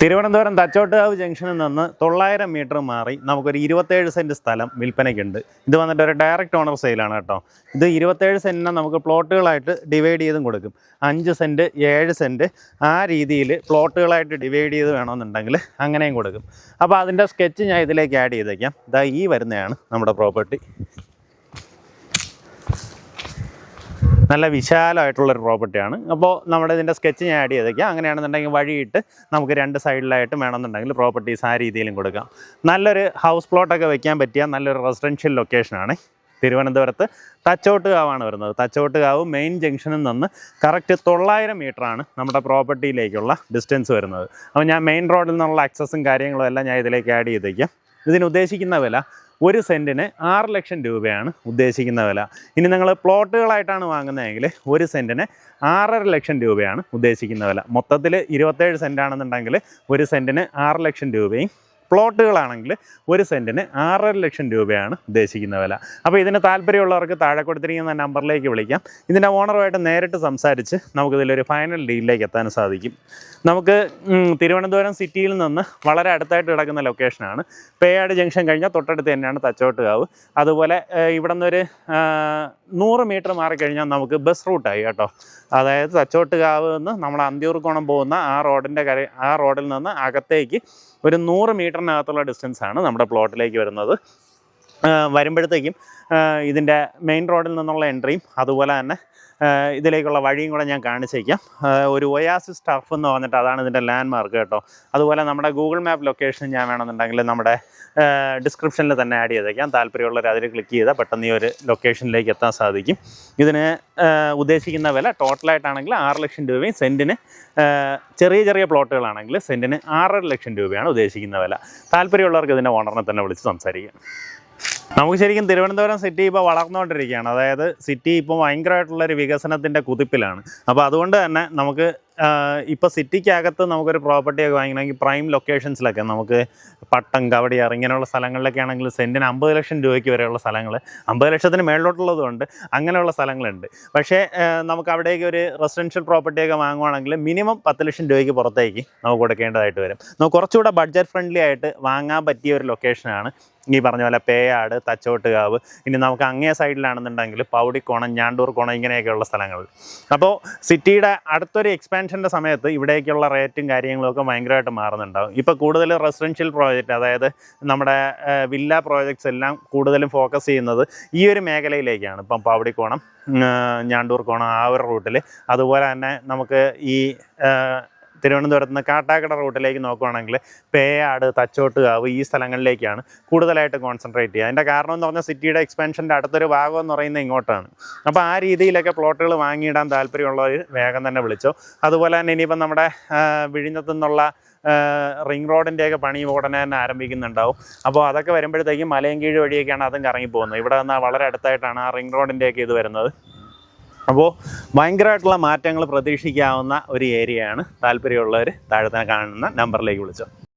തിരുവനന്തപുരം തച്ചോട്ടുകാവ് ജംഗ്ഷനിൽ നിന്ന് തൊള്ളായിരം മീറ്റർ മാറി നമുക്കൊരു ഇരുപത്തേഴ് സെന്റ് സ്ഥലം വിൽപ്പനയ്ക്കുണ്ട്. ഇത് വന്നിട്ട് ഒരു ഡയറക്റ്റ് ഓണർ സെയിലാണ് കേട്ടോ. ഇത് ഇരുപത്തേഴ് സെന്റിനെ നമുക്ക് പ്ലോട്ടുകളായിട്ട് ഡിവൈഡ് ചെയ്തും കൊടുക്കും. അഞ്ച് സെന്റ് ഏഴ് സെന്റ് ആ രീതിയിൽ പ്ലോട്ടുകളായിട്ട് ഡിവൈഡ് ചെയ്ത് വേണമെന്നുണ്ടെങ്കിൽ അങ്ങനെയും കൊടുക്കും. അപ്പോൾ അതിന്റെ സ്കെച്ച് ഞാൻ ഇതിലേക്ക് ആഡ് ചെയ്തേക്കാം. ഇതാ ഈ വരുന്നതാണ് നമ്മുടെ പ്രോപ്പർട്ടി. നല്ല വിശാലമായിട്ടുള്ളൊരു പ്രോപ്പർട്ടിയാണ്. അപ്പോൾ നമ്മുടെ ഇതിന്റെ സ്കെച്ച് ഞാൻ ആഡ് ചെയ്തേക്കാം. അങ്ങനെയാണെന്നുണ്ടെങ്കിൽ വഴിയിട്ട് നമുക്ക് രണ്ട് സൈഡിലായിട്ട് വേണമെന്നുണ്ടെങ്കിൽ പ്രോപ്പർട്ടീസ് ആ രീതിയിലും കൊടുക്കാം. നല്ലൊരു ഹൗസ് പ്ലോട്ടൊക്കെ വെക്കാൻ പറ്റിയ നല്ലൊരു റെസിഡൻഷ്യൽ ലൊക്കേഷനാണ് തിരുവനന്തപുരത്ത് തച്ചോട്ടുകാവാണ് വരുന്നത്. തച്ചോട്ടുകാവ് മെയിൻ ജംഗ്ഷനിൽ നിന്ന് കറക്റ്റ് തൊള്ളായിരം ആണ് നമ്മുടെ പ്രോപ്പർട്ടിയിലേക്കുള്ള ഡിസ്റ്റൻസ് വരുന്നത്. അപ്പോൾ ഞാൻ മെയിൻ റോഡിൽ നിന്നുള്ള ആക്സസും കാര്യങ്ങളും എല്ലാം ഞാൻ ഇതിലേക്ക് ആഡ് ചെയ്തേക്കാം. ഇതിന് ഉദ്ദേശിക്കുന്ന വില ഒരു സെന്റിന് ആറ് ലക്ഷം രൂപയാണ് ഉദ്ദേശിക്കുന്ന വില. ഇനി നിങ്ങൾ പ്ലോട്ടുകളായിട്ടാണ് വാങ്ങുന്നതെങ്കിൽ ഒരു സെന്റിന് ആറര ലക്ഷം രൂപയാണ് ഉദ്ദേശിക്കുന്ന വില. മൊത്തത്തിൽ ഇരുപത്തേഴ് സെന്റാണെന്നുണ്ടെങ്കിൽ ഒരു സെന്റിന് ആറ് ലക്ഷം രൂപയും പ്ലോട്ടുകളാണെങ്കിൽ ഒരു സെന്റിന് ആറര ലക്ഷം രൂപയാണ് ഉദ്ദേശിക്കുന്ന വില. അപ്പോൾ ഇതിന് താല്പര്യമുള്ളവർക്ക് താഴെ കൊടുത്തിരിക്കുന്ന നമ്പറിലേക്ക് വിളിക്കാം. ഇതിന്റെ ഓണറുമായിട്ട് നേരിട്ട് സംസാരിച്ച് നമുക്കിതിലൊരു ഫൈനൽ ഡീലിലേക്ക് എത്താൻ സാധിക്കും. നമുക്ക് തിരുവനന്തപുരം സിറ്റിയിൽ നിന്ന് വളരെ അടുത്തായിട്ട് കിടക്കുന്ന ലൊക്കേഷനാണ് പേയാട് ജംഗ്ഷൻ കഴിഞ്ഞാൽ തൊട്ടടുത്ത് തന്നെയാണ് തച്ചോട്ടുകാവ്. അതുപോലെ ഇവിടെ നിന്നൊരു നൂറ് മീറ്റർ മാറിക്കഴിഞ്ഞാൽ നമുക്ക് ബസ് റൂട്ടായി കേട്ടോ. അതായത് തച്ചോട്ടുകാവ് നിന്ന് നമ്മൾ അന്തിയൂർക്കോണം പോകുന്ന ആ റോഡിന്റെ കര ആ റോഡിൽ നിന്ന് അകത്തേക്ക് ഒരു നൂറ് മീറ്ററിനകത്തുള്ള ഡിസ്റ്റൻസ് ആണ് നമ്മുടെ പ്ലോട്ടിലേക്ക് വരുന്നത്. വരുമ്പോഴത്തേക്കും ഇതിന്റെ മെയിൻ റോഡിൽ നിന്നുള്ള എൻട്രിയും അതുപോലെ തന്നെ ഇതിലേക്കുള്ള വഴിയും കൂടെ ഞാൻ കാണിച്ചേക്കാം. ഒരു ഒയാസിസ് ടർഫ് എന്ന് പറഞ്ഞിട്ട് അതാണ് ഇതിന്റെ ലാൻഡ് മാർക്ക് കേട്ടോ. അതുപോലെ നമ്മുടെ ഗൂഗിൾ മാപ്പ് ലൊക്കേഷൻ ഞാൻ വേണമെന്നുണ്ടെങ്കിൽ നമ്മുടെ ഡിസ്ക്രിപ്ഷനിൽ തന്നെ ആഡ് ചെയ്തേക്കാം. താല്പര്യമുള്ളവർ അതിൽ ക്ലിക്ക് ചെയ്താൽ പെട്ടെന്ന് ഈ ഒരു ലൊക്കേഷനിലേക്ക് എത്താൻ സാധിക്കും. ഇതിന് ഉദ്ദേശിക്കുന്ന വില ടോട്ടലായിട്ടാണെങ്കിൽ ആറ് ലക്ഷം രൂപയും സെന്റിന് ചെറിയ ചെറിയ പ്ലോട്ടുകളാണെങ്കിൽ സെന്റിന് ആറര ലക്ഷം രൂപയാണ് ഉദ്ദേശിക്കുന്ന വില. താല്പര്യമുള്ളവർക്ക് ഇതിന്റെ ഓണറിനെ തന്നെ വിളിച്ച് സംസാരിക്കാം. നമുക്ക് ശരിക്കും തിരുവനന്തപുരം സിറ്റി ഇപ്പോൾ വളർന്നുകൊണ്ടിരിക്കുകയാണ്. അതായത് സിറ്റി ഇപ്പോൾ ഭയങ്കരമായിട്ടുള്ളൊരു വികസനത്തിന്റെ കുതിപ്പിലാണ്. അപ്പോൾ അതുകൊണ്ട് തന്നെ നമുക്ക് ഇപ്പോൾ സിറ്റിക്കകത്ത് നമുക്കൊരു പ്രോപ്പർട്ടിയൊക്കെ വാങ്ങണമെങ്കിൽ പ്രൈം ലൊക്കേഷൻസിലൊക്കെ നമുക്ക് പട്ടം കവടിയാർ ഇങ്ങനെയുള്ള സ്ഥലങ്ങളിലൊക്കെ ആണെങ്കിൽ സെന്റിന് അമ്പത് ലക്ഷം രൂപയ്ക്ക് വരെയുള്ള സ്ഥലങ്ങൾ അമ്പത് ലക്ഷത്തിന് മേളിലോട്ടുള്ളതുകൊണ്ട് അങ്ങനെയുള്ള സ്ഥലങ്ങളുണ്ട്. പക്ഷേ നമുക്ക് അവിടേക്ക് ഒരു റെസിഡൻഷ്യൽ പ്രോപ്പർട്ടിയൊക്കെ വാങ്ങുവാണെങ്കിൽ മിനിമം പത്ത് ലക്ഷം രൂപയ്ക്ക് പുറത്തേക്ക് നമുക്ക് കൊടുക്കേണ്ടതായിട്ട് വരും. നമുക്ക് കുറച്ചുകൂടെ ബഡ്ജറ്റ് ഫ്രണ്ട്ലി ആയിട്ട് വാങ്ങാൻ പറ്റിയ ഒരു ലൊക്കേഷനാണ് ഈ പറഞ്ഞ പോലെ പേയാട് തച്ചോട്ടുകാവ് ഇനി നമുക്ക് അങ്ങേ സൈഡിലാണെന്നുണ്ടെങ്കിൽ പൗടിക്കോണം ഞാണ്ടൂർ കോണം ഇങ്ങനെയൊക്കെയുള്ള സ്ഥലങ്ങൾ. അപ്പോൾ സിറ്റിയുടെ അടുത്തൊരു എക്സ്പാൻഷന്റെ സമയത്ത് ഇവിടേക്കുള്ള റേറ്റും കാര്യങ്ങളൊക്കെ ഭയങ്കരമായിട്ട് മാറുന്നുണ്ടാവും. ഇപ്പോൾ കൂടുതൽ റെസിഡൻഷ്യൽ പ്രോജക്റ്റ് അതായത് നമ്മുടെ വില്ല പ്രോജക്ട്സ് എല്ലാം കൂടുതലും ഫോക്കസ് ചെയ്യുന്നത് ഈ ഒരു മേഖലയിലേക്കാണ്. ഇപ്പം പൗടിക്കോണം ഞാണ്ടൂർ കോണം ആ ഒരു റൂട്ടിൽ അതുപോലെ തന്നെ നമുക്ക് ഈ തിരുവനന്തപുരത്ത് നിന്ന് കാട്ടാക്കട റൂട്ടിലേക്ക് നോക്കുകയാണെങ്കിൽ പേയാട് തച്ചോട്ടുകാവ് ഈ സ്ഥലങ്ങളിലേക്കാണ് കൂടുതലായിട്ട് കോൺസെൻട്രേറ്റ് ചെയ്യുക. അതിന്റെ കാരണം എന്ന് പറഞ്ഞാൽ സിറ്റിയുടെ എക്സ്പാൻഷന്റെ അടുത്തൊരു ഭാഗം എന്ന് പറയുന്നത് ഇങ്ങോട്ടാണ്. അപ്പോൾ ആ രീതിയിലൊക്കെ പ്ലോട്ടുകൾ വാങ്ങിയിടാൻ താല്പര്യമുള്ളവർ വേഗം തന്നെ വിളിച്ചോ. അതുപോലെ തന്നെ ഇനിയിപ്പം നമ്മുടെ വിഴിഞ്ഞത്തു നിന്നുള്ള റിംഗ് റോഡിന്റെയൊക്കെ പണി ഉടനെ തന്നെ ആരംഭിക്കുന്നുണ്ടാവും. അപ്പോൾ അതൊക്കെ വരുമ്പോഴത്തേക്കും മലയും മലയൻകീഴ് വഴിയൊക്കെയാണ് അതും കറങ്ങി പോകുന്നത് ഇവിടെ നിന്നാൽ വളരെ അടുത്തായിട്ടാണ് ആ റിംഗ് റോഡിന്റെയൊക്കെ ഇത് വരുന്നത്. അപ്പോൾ ഭയങ്കരമായിട്ടുള്ള മാറ്റങ്ങൾ പ്രതീക്ഷിക്കാവുന്ന ഒരു ഏരിയയാണ് താല്പര്യമുള്ളവർ താഴെ കാണുന്ന നമ്പറിലേക്ക് വിളിച്ചോ.